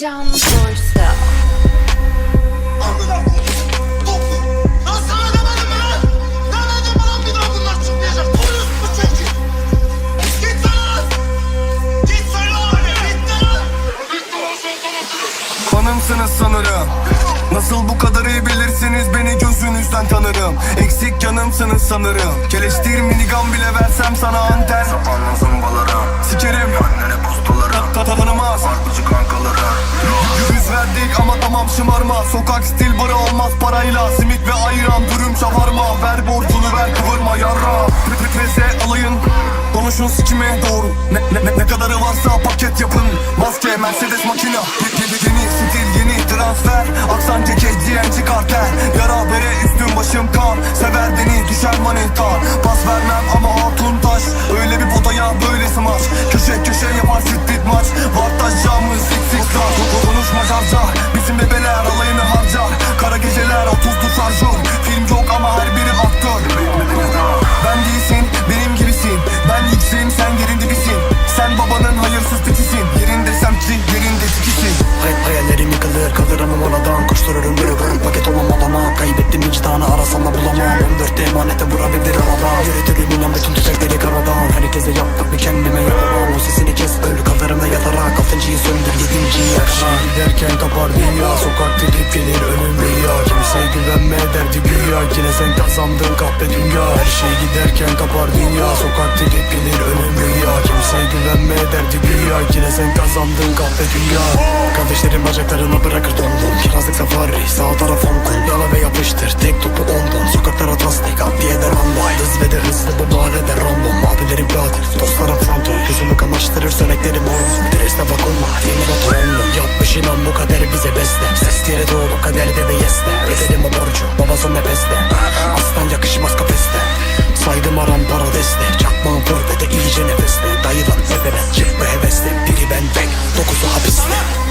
Can Borsa. Hanımsınız sanırım. Nasıl bu kadar iyi bilirsiniz? Beni gözünüzden tanırım. Eksik yanımsınız sanırım. Keleştir minigun bile versem sana anten tamam şımarma Sokak stil barı olmaz. Parayla Simit ve ayran dürüm şavarma Ver borcunu ver kıvırma yarra. Prese alayın. Konuşun sikime doğru. Ne, ne, ne, ne kadarı varsa paket yapın. Maske Mercedes makina Ye- ye- Yeni stil yeni transfer. Aksan ceket GNC kartel Yara bere üstüm başım kan. Sever beni düşer manita. Pas vermem ama hatun taş emanete vurabilir adam Yürütürüm inan bütün tüfekleri karadan. Herkese yaptık bir kendime yapamam O sesini kes öl kalırımda yatarak Altıncıyı söndür yedinciyi yakma. Giderken kapar dünya Sokak gidip gelir ölüm rüya. Kimseye güvenme derdi güya Yine sen kazandın kahpe dünya. Her şey giderken kapar dünya Sokak gidip gelir ölüm rüya. Kimseye güvenme derdi güya Yine sen kazandın kahpe dünya. Kardeşlerim bacaklarına bırakır dondum Kirazlık safari sağ taraf Hong Kong Yala ve yapıştır. Tek sesle Sesleri doğdu kaderde de yesle Ödedim o borcu babası nefesle Aslan yakışmaz kafeste. Saydım aram paradesle Çakmağım vur ve iyice nefesle Dayılan nefes cip ve hevesle Biri ben bek dokuzu hapisle